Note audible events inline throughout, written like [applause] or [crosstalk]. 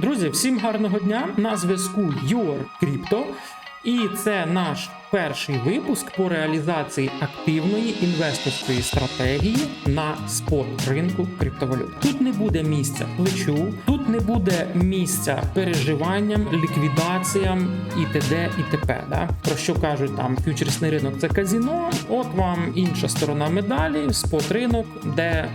Друзі, всім гарного дня! На зв'язку Your Crypto. І це наш перший випуск по реалізації активної інвесторської стратегії на спот ринку криптовалют. Тут не буде місця плечу, тут не буде місця переживанням, ліквідаціям і т.д. і т.п. Да? Про що кажуть там фьючерсний ринок це казіно. От вам інша сторона медалі, спот ринок, де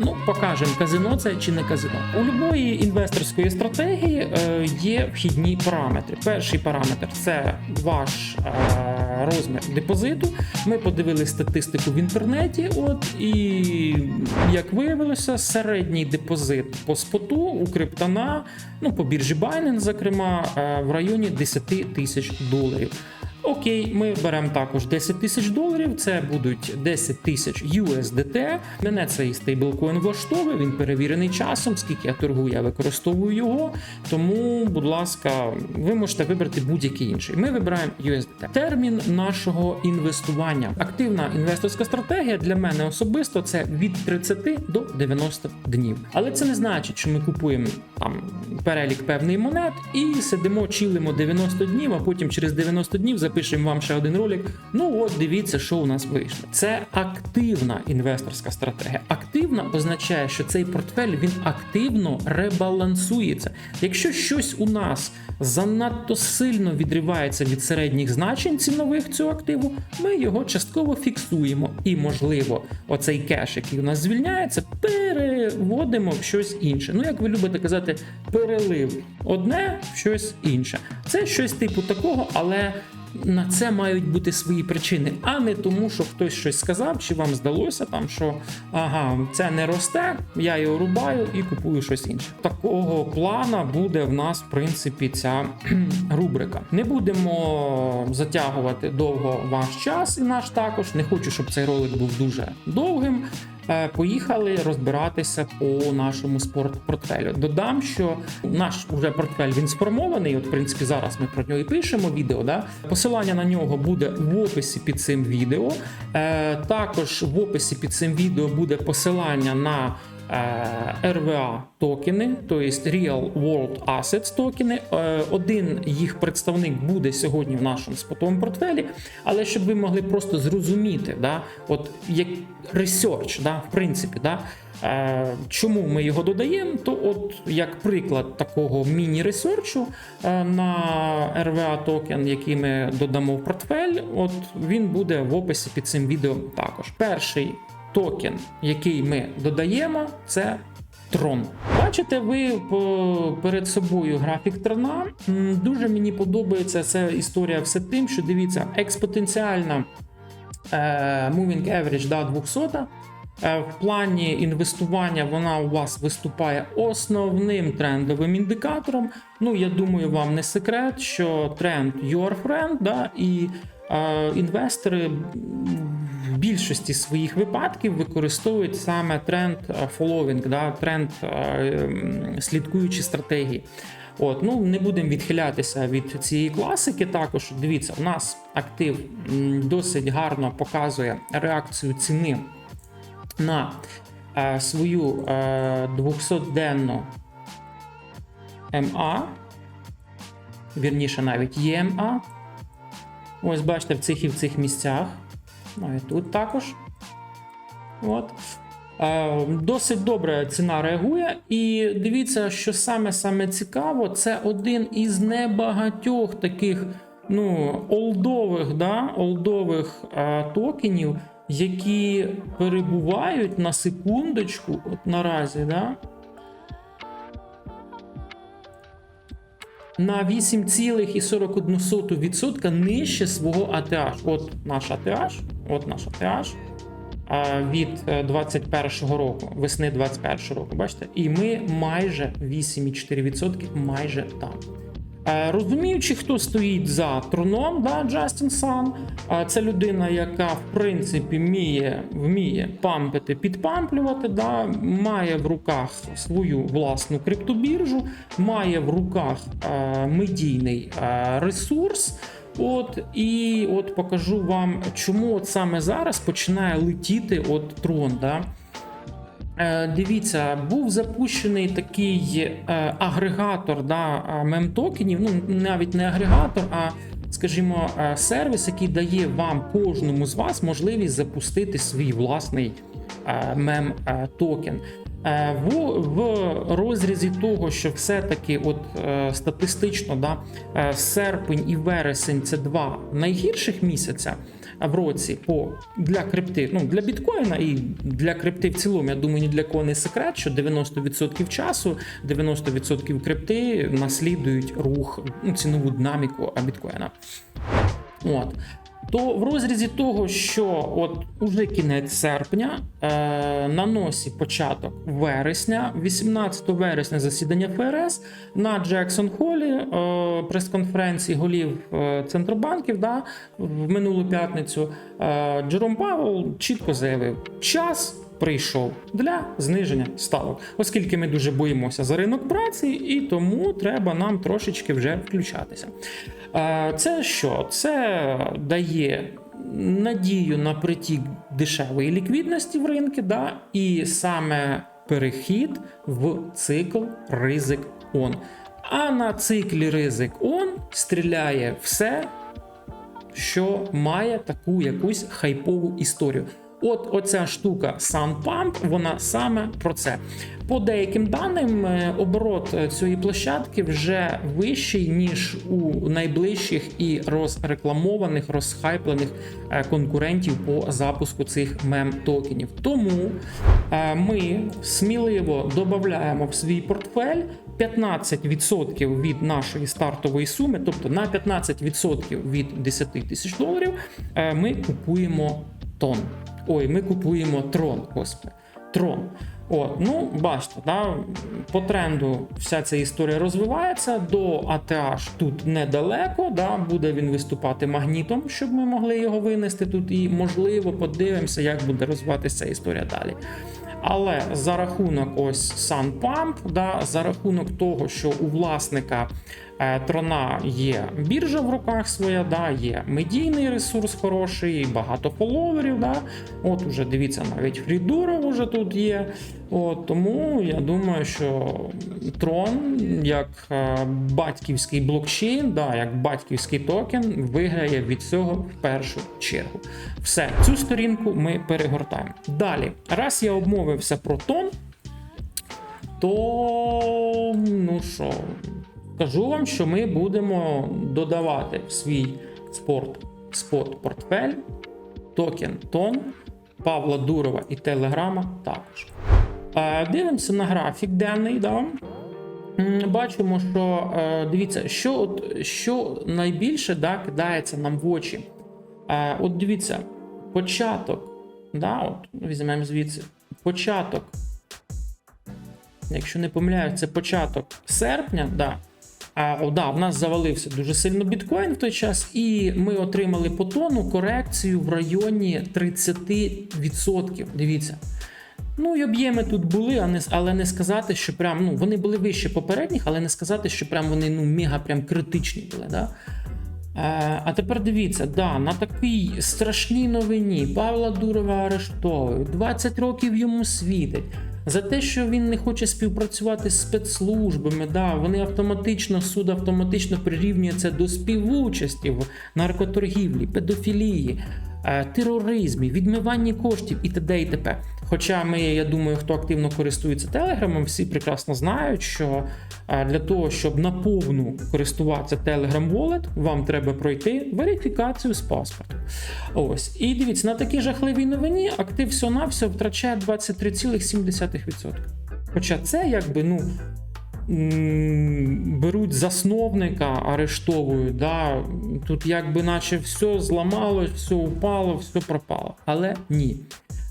Ну, покажемо, казино це чи не казино. У любої інвесторської стратегії е, є вхідні параметри. Перший параметр це ваш е, розмір депозиту. Ми подивили статистику в інтернеті. От і як виявилося, середній депозит по споту у криптона, ну по біржі Binance, зокрема, е, в районі 10 тисяч доларів. Окей, ми беремо також 10 тисяч доларів. Це будуть 10 тисяч USDT. Мене цей стейблкоін влаштовує. Він перевірений часом. Скільки я торгую, я використовую його. Тому, будь ласка, ви можете вибрати будь-який інший. Ми вибираємо USDT. Термін нашого інвестування. Активна інвесторська стратегія для мене особисто це від 30 до 90 днів. Але це не значить, що ми купуємо там перелік певний монет і сидимо, чилимо 90 днів, а потім через 90 днів запишемо вам ще один ролик. Ну от дивіться, що у нас вийшло. Це активна інвесторська стратегія. Активна означає, що цей портфель він активно ребалансується. Якщо щось у нас занадто сильно відривається від середніх значень цінових цього активу, ми його частково фіксуємо. І, можливо, оцей кеш, який у нас звільняється, переводимо в щось інше. Ну, як ви любите казати, перелив одне в щось інше. Це щось типу такого, але. На це мають бути свої причини, а не тому, що хтось щось сказав, чи вам здалося там, що ага, це не росте, я його рубаю і купую щось інше. Такого плана буде в нас, в принципі, ця [clears throat] рубрика. Не будемо затягувати довго ваш час і наш також. Не хочу, щоб цей ролик був дуже довгим. Е, Поїхали розбиратися по нашому спортпортфелю. Додам, що наш уже портфель він сформований. От, в принципі, зараз ми про нього і пишемо відео. Да? Посилання на нього буде в описі під цим відео. Е, Також в описі під цим відео буде посилання на е, RVA токени, тобто Real World Assets токени. Е, Один їх представник буде сьогодні в нашому спотовому портфелі, але щоб ви могли просто зрозуміти, да, от як research, да, в принципі, да, е, чому ми його додаємо, то от як приклад такого міні-ресерчу е, на RVA токен, який ми додамо в портфель, от він буде в описі під цим відео також. Перший токен, який ми додаємо, це Трон. Бачите, ви перед собою графік трона. Дуже мені подобається ця історія все тим, що дивіться, експотенціальна е, moving average да, 200. Е, В плані інвестування вона у вас виступає основним трендовим індикатором. Ну, я думаю, вам не секрет, що тренд your friend, да, і е, інвестори більшості своїх випадків використовують саме тренд е, following, да, тренд е, слідкуючі стратегії. От, ну не будемо відхилятися від цієї класики. Також дивіться, у нас актив досить гарно показує реакцію ціни на е, свою е, 200-денну МА, вірніше навіть ЄМА. Ось бачите, в цих і в цих місцях. Ну і тут також. От. Е, Досить добре ціна реагує, і дивіться, що саме саме цікаво, це один із небагатьох таких ну, олдових, да, олдових е, токенів, які перебувають на секундочку, от наразі, да, на 8,41% нижче свого ATH. От наш ATH, от наш ATH від е, 21 року, весни 21 року, бачите? І ми майже 8,4% майже там. Е, Розуміючи, хто стоїть за троном, да, Джастін Сан, е, це людина, яка в принципі вміє, вміє пампити, підпамплювати, да, має в руках свою власну криптобіржу, має в руках е, медійний е, ресурс. От і от покажу вам, чому от саме зараз починає летіти от трон. Да? Е, Дивіться, був запущений такий е, агрегатор да, е, мем-токенів. Ну, навіть не агрегатор, а, скажімо, е, сервіс, який дає вам кожному з вас можливість запустити свій власний е, мем-токен. Е, В, в розрізі того, що все-таки от е, статистично да, е, серпень і вересень це два найгірших місяця в році по для крипти, ну для біткоїна і для крипти в цілому. Я думаю, ні для кого не секрет, що 90% часу, 90% крипти наслідують рух, ну, цінову динаміку біткоїна. От. То в розрізі того, що от уже кінець серпня, е, на носі початок вересня, 18 вересня засідання ФРС. На Джексон Холі е, прес-конференції голів е, центробанків да, в минулу п'ятницю е, Джером Павел чітко заявив: час прийшов для зниження ставок, оскільки ми дуже боїмося за ринок праці, і тому треба нам трошечки вже включатися. Е, Це що? Це дає надію на притік дешевої ліквідності в ринки, да? і саме перехід в цикл ризик он. А на циклі ризик он стріляє все, що має таку якусь хайпову історію. От оця штука SunPump, вона саме про це. По деяким даним, е, оборот е, цієї площадки вже вищий, ніж у найближчих і розрекламованих, розхайплених е, конкурентів по запуску цих мем-токенів. Тому е, ми сміливо додаємо в свій портфель 15% від нашої стартової суми, тобто на 15% від 10 тисяч доларів, ми купуємо тон. Ой, ми купуємо трон, господи. Трон. От, ну, бачите, да, по тренду вся ця історія розвивається. До ATH тут недалеко. Да, буде він виступати магнітом, щоб ми могли його винести тут. І, можливо, подивимося, як буде розвиватися ця історія далі. Але за рахунок ось SunPump, да, за рахунок того, що у власника трона є біржа в руках своя, да, є медійний ресурс хороший, багато фоловерів. Да, от уже дивіться, навіть Фрідуров уже тут є. От, тому я думаю, що трон як е, батьківський блокчейн, да, як батьківський токен, виграє від цього в першу чергу. Все, цю сторінку ми перегортаємо. Далі, раз я обмовився про тон, то ну що, кажу вам, що ми будемо додавати в свій спорт спот портфель токен тон Павла Дурова і Телеграма також. Е, Дивимося на графік денний. Да? Бачимо, що е, дивіться, що, от, що найбільше да, кидається нам в очі. Е, От дивіться, початок, да, от, візьмемо звідси, початок, якщо не помиляюсь, це початок серпня, да, а, да, в нас завалився дуже сильно біткоін в той час, і ми отримали по тону корекцію в районі 30%. Дивіться. Ну і об'єми тут були, а не, але не сказати, що прям ну вони були вище попередніх, але не сказати, що прям вони ну мега прям критичні були. Да? Е, а тепер дивіться, да, на такій страшній новині Павла Дурова арештовують, 20 років йому світить. За те, що він не хоче співпрацювати з спецслужбами, да, вони автоматично, суд автоматично прирівнює це до співучасті в наркоторгівлі, педофілії, е, тероризмі, відмиванні коштів і т.д. і т.п. Хоча ми, я думаю, хто активно користується телеграмом, всі прекрасно знають, що е, для того, щоб наповну користуватися Telegram Wallet, вам треба пройти верифікацію з паспорту. Ось. І дивіться, на такій жахливій новині актив всього-навсього втрачає 23,7%. Хоча це якби, ну. Беруть засновника, арештовують. Да? Тут якби наче все зламалось, все упало, все пропало. Але ні.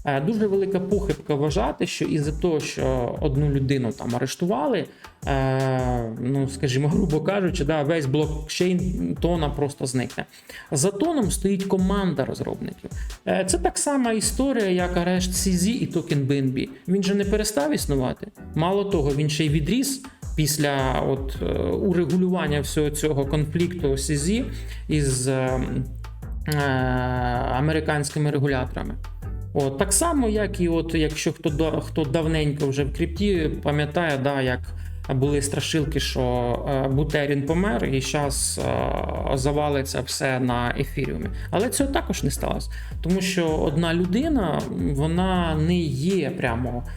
Е, Дуже велика похибка вважати, що із-за того, що одну людину там арештували, е, ну скажімо, [laughs] грубо кажучи, да, весь блокчейн тона просто зникне. За тоном стоїть команда розробників. Е, Це так сама історія, як арешт CZ і токен BNB. Він же не перестав існувати. Мало того, він ще й відріс. Після от, урегулювання всього цього конфлікту CZ із е, е, американськими регуляторами. От, так само, як і от, якщо хто, хто давненько вже в крипті, пам'ятає, да, як були страшилки, що е, Бутерін помер, і зараз завалиться все на ефіріумі. Але цього також не сталося. Тому що одна людина вона не є прямо е,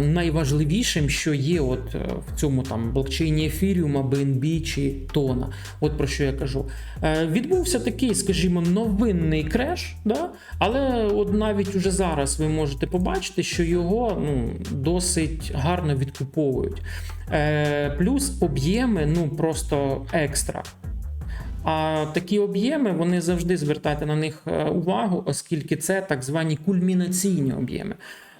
найважливішим, що є от е, в цьому там блокчейні ефіріума, BNB чи Тона. От про що я кажу. Е, відбувся такий, скажімо, новинний креш, да? але от навіть уже зараз ви можете побачити, що його ну, досить гарно відкуповують. Е, плюс об'єми ну просто екстра. А такі об'єми вони завжди звертайте на них е, увагу, оскільки це так звані кульмінаційні об'єми.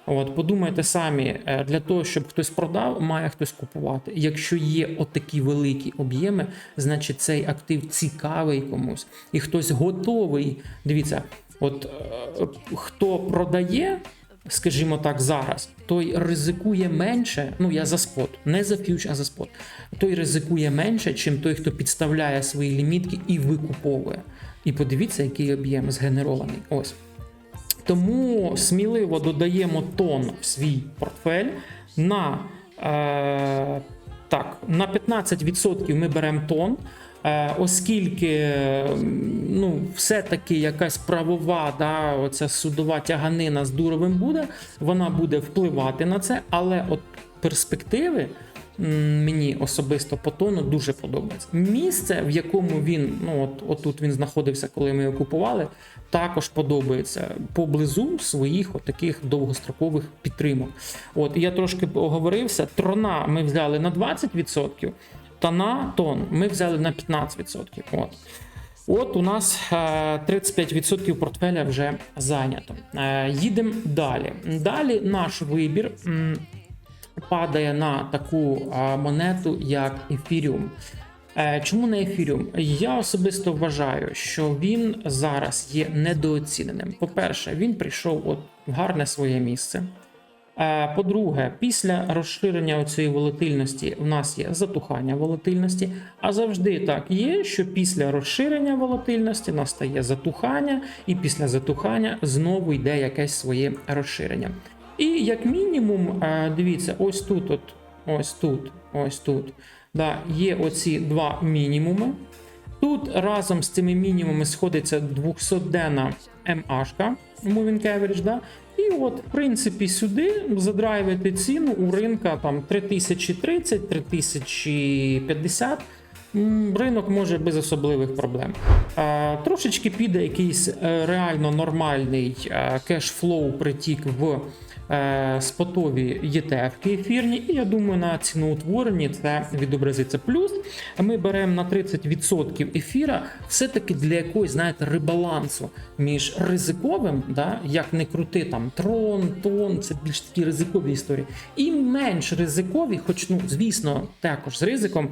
От, подумайте самі, е, для того, щоб хтось продав, має хтось купувати. Якщо є отакі великі об'єми, значить цей актив цікавий комусь, і хтось готовий. Дивіться, от е, хто продає, скажімо так, зараз, той ризикує менше. Ну я за спот, не за фьюч, а за спот. Той ризикує менше, чим той, хто підставляє свої лімітки і викуповує. І подивіться, який об'єм згенерований. Ось. Тому сміливо додаємо тон в свій портфель. На, е, так, на 15% ми беремо тон. Е, оскільки ну, все-таки якась правова, да, оця судова тяганина з дуровим буде, вона буде впливати на це, але от перспективи мені особисто по тону дуже подобається. Місце, в якому він, ну от отут він знаходився, коли ми його купували, також подобається поблизу своїх от таких довгострокових підтримок. От я трошки оговорився. Трона ми взяли на 20%, та на тон ми взяли на 15%. От. От у нас е, 35% портфеля вже зайнято. Е, Їдемо далі. Далі наш вибір падає на таку монету, як Ефіріум. Чому не ефіріум? Я особисто вважаю, що він зараз є недооціненим. По-перше, він прийшов от в гарне своє місце. Е, По-друге, після розширення цієї волатильності в нас є затухання волатильності. А завжди так є, що після розширення волатильності настає затухання, і після затухання знову йде якесь своє розширення. І як мінімум, е, дивіться, ось тут, от, ось тут, ось тут. Да, є оці два мінімуми. Тут разом з цими мінімумами сходиться 200-денна MH, Moving Average, да? І от, в принципі, сюди задрайвити ціну у ринка там 3030, 3050. Ринок може без особливих проблем. Е, трошечки піде якийсь е, реально нормальний кешфлоу притік в спотові ETF ефірні, і я думаю, на ціноутворенні це відобразиться. Плюс ми беремо на 30% ефіра, все-таки для якогось, знаєте, ребалансу між ризиковим, да, як не крути там трон, тон, це більш такі ризикові історії, і менш ризикові, хоч ну, звісно, також з ризиком.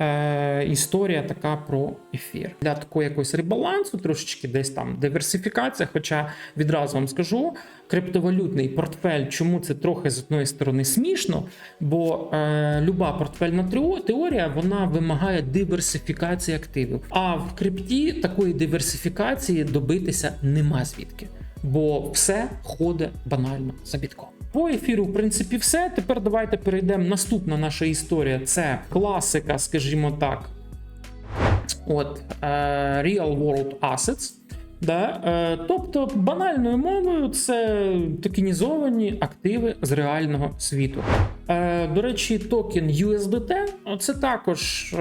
Е, історія така про ефір для такого якогось ребалансу, трошечки десь там диверсифікація. Хоча відразу вам скажу, криптовалютний портфель, чому це трохи з одної сторони смішно, бо е, люба портфельна теорія вона вимагає диверсифікації активів. А в крипті такої диверсифікації добитися нема звідки, бо все ходить банально за бітком. По ефіру, в принципі, все. Тепер давайте перейдемо. Наступна наша історія це класика, скажімо так. От е, Real World Assets. Да? Е, тобто, банальною мовою, це токенізовані активи з реального світу. Е, до речі, токен USDT це також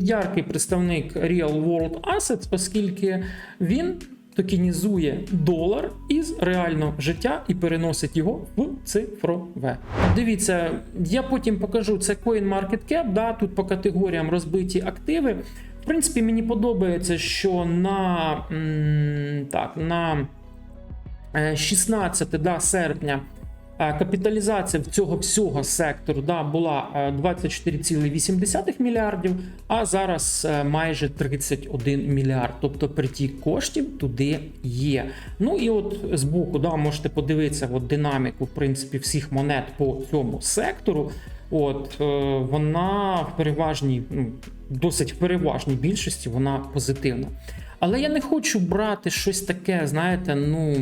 яркий представник Real World Assets, оскільки він токенізує долар із реального життя і переносить його в цифрове. Дивіться, я потім покажу це CoinMarketCap, да, тут по категоріям розбиті активи. В принципі, мені подобається, що на, так, на е, 16 да, серпня е, капіталізація в цього всього сектору да, була е, 24,8 мільярдів, а зараз е, майже 31 мільярд. Тобто притік коштів туди є. Ну і от збоку да, можете подивитися от динаміку в принципі всіх монет по цьому сектору. От е, вона в переважній, ну, досить в переважній більшості вона позитивна. Але я не хочу брати щось таке, знаєте, ну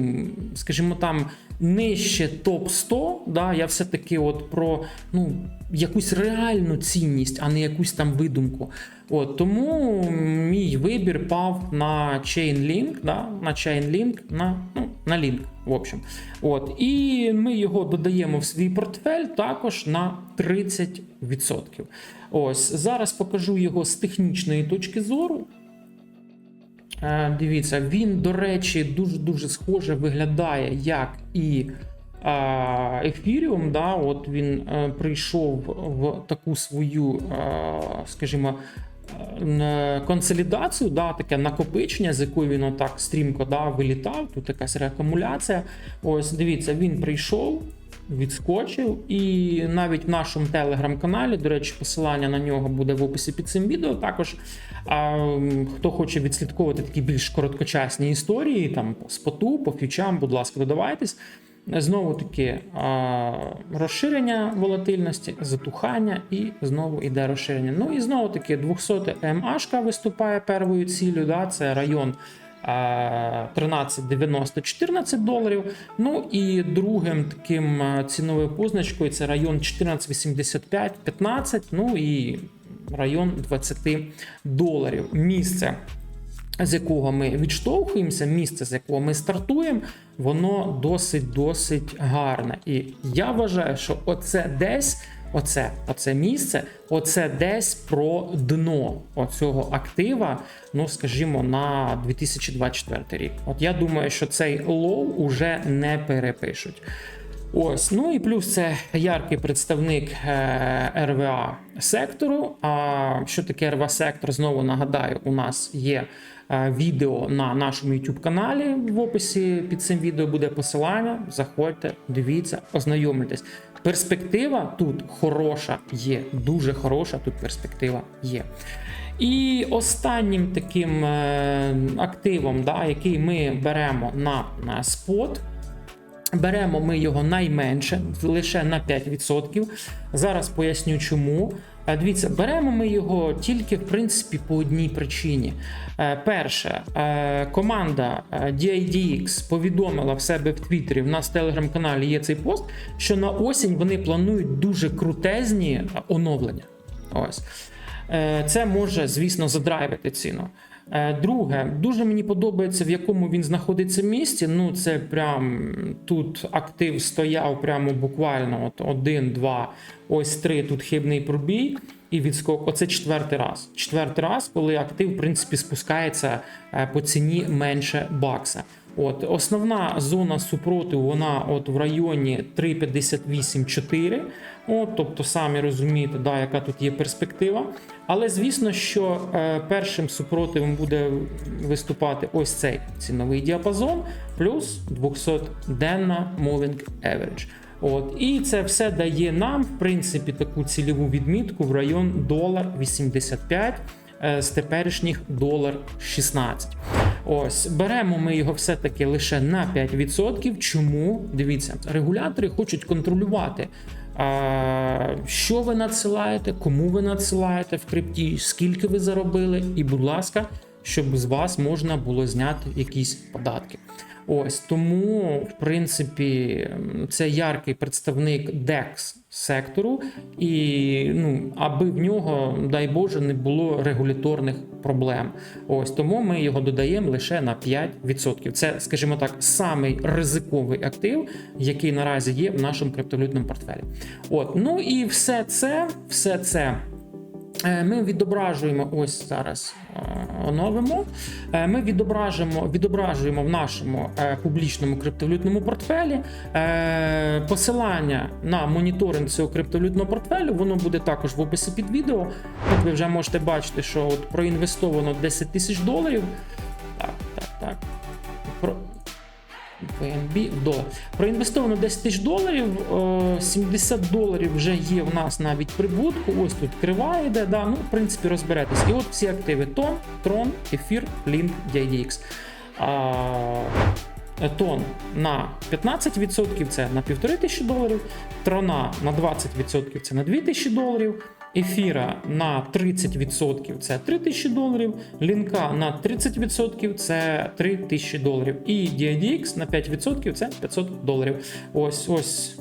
скажімо там. Нижче топ 100 да, я все-таки от про ну, якусь реальну цінність, а не якусь там видумку. От, Тому мій вибір пав на Chainlink, да, на Chainlink, на ну, на Link, в общем. От, І ми його додаємо в свій портфель також на 30%. Ось, Зараз покажу його з технічної точки зору. Е, Дивіться, він, до речі, дуже-дуже схоже виглядає, як і е, Ethereum. Да? От Він е, прийшов в таку свою, е, скажімо, консолідацію, да, таке накопичення, з якою він отак стрімко да, вилітав. Тут якась реакумуляція. Ось, дивіться, він прийшов. Відскочив, і навіть в нашому телеграм-каналі, до речі, посилання на нього буде в описі під цим відео. Також а, хто хоче відслідковувати такі більш короткочасні історії, там по споту, по фічам, будь ласка, додавайтесь. Знову таки розширення волатильності, затухання, і знову йде розширення. Ну і знову таки 200 МАшка виступає первою ціллю. Да, Це район. 13,90 14 доларів. Ну і другим таким ціновою позначкою це район 14,85 15, ну і район 20 доларів. Місце. З якого ми відштовхуємося, місце, з якого ми стартуємо, воно досить досить гарне. І я вважаю, що оце десь Оце оце місце, оце десь про дно оцього актива, ну скажімо, на 2024 рік. От я думаю, що цей лоу уже не перепишуть. Ось, ну і плюс це яркий представник е, РВА сектору. А що таке РВА сектор? Знову нагадаю, у нас є відео на нашому YouTube каналі. В описі під цим відео буде посилання. Заходьте, дивіться, ознайомлюйтесь. Перспектива тут хороша є, дуже хороша тут перспектива є. І останнім таким е, активом, да, який ми беремо на, на спот. Беремо ми його найменше, лише на 5%. Зараз поясню чому. Е, дивіться, беремо ми його тільки в принципі по одній причині. Е, перше, е, команда DIDX повідомила в себе в Твіттері, в нас в телеграм-каналі є цей пост, що на осінь вони планують дуже крутезні оновлення. Ось. Це може, звісно, задрайвити ціну. Друге, дуже мені подобається, в якому він знаходиться місці. Ну, це прям тут актив стояв прямо буквально от один, два, ось три. Тут хибний пробій і відскок. Оце четвертий раз. Четвертий раз, коли актив, в принципі, спускається по ціні менше бакса. От Основна зона супротиву, вона от в районі 3,58,4. От, Тобто, самі розумієте, да, яка тут є перспектива. Але звісно, що е, першим супротивом буде виступати ось цей ціновий діапазон, плюс 200-денна Moving Average. От, І це все дає нам, в принципі, таку цільову відмітку в район долар 85 е, з теперішніх долар 16. Ось беремо ми його все-таки лише на 5%. Чому? Дивіться, регулятори хочуть контролювати. Що ви надсилаєте, кому ви надсилаєте в крипті, скільки ви заробили, і, будь ласка, щоб з вас можна було зняти якісь податки. Ось тому, в принципі, це яркий представник DEX сектору, і ну, аби в нього, дай Боже, не було регуляторних проблем. Ось тому ми його додаємо лише на 5%. Це, скажімо так, самий ризиковий актив, який наразі є в нашому криптовалютному портфелі. От, ну і все це, все це. Е, ми відображуємо ось зараз е, оновимо. Е, ми відображуємо відображуємо в нашому публічному криптовалютному портфелі посилання на моніторинг цього криптовалютного портфелю. Воно буде також в описі під відео. Тут ви вже можете бачити, що от проінвестовано 10 тисяч доларів. Так, так, так. BNB долар. Проінвестовано 10 тисяч доларів, 70 доларів вже є в нас навіть прибутку. Ось тут крива йде, да, ну, в принципі, розберетесь. І от всі активи: Тон, Трон, Ефір, Link, DIDX. Тон на 15% це на 1500 доларів, трона на 20% це на 2000 доларів. Ефіра на 30% це 3000 доларів, лінка на 30% це 3000 доларів. І DIDX на 5% це 500 доларів. Ось ось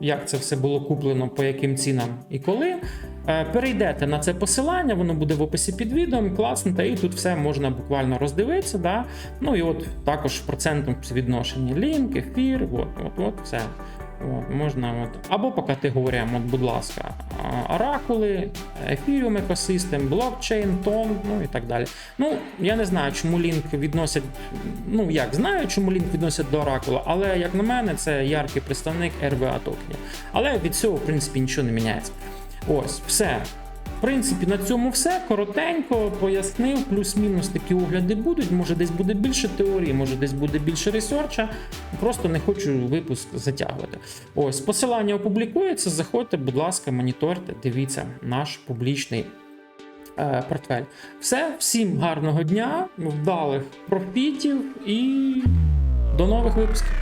як це все було куплено, по яким цінам і коли. Е, Перейдете на це посилання, воно буде в описі під відео, класнете, і тут все можна буквально роздивитися. Да? Ну і от також в співвідношенні лінк, ефір, от, от, от все. От, можна от, або по категоріям, от, будь ласка, оракули, ефіріум екосистем, блокчейн, тон, ну і так далі. Ну, я не знаю, чому лінк відносять. Ну як знаю, чому лінк відносять до оракула, але як на мене, це яркий представник RVA токенів. Але від цього, в принципі, нічого не міняється. Ось, все. Принципі, на цьому все. Коротенько пояснив, плюс-мінус такі огляди будуть. Може, десь буде більше теорії, може, десь буде більше ресерча. Просто не хочу випуск затягувати. Ось, посилання опублікується. Заходьте, будь ласка, моніторте, дивіться наш публічний е, портфель. Все, всім гарного дня, вдалих профітів і до нових випусків.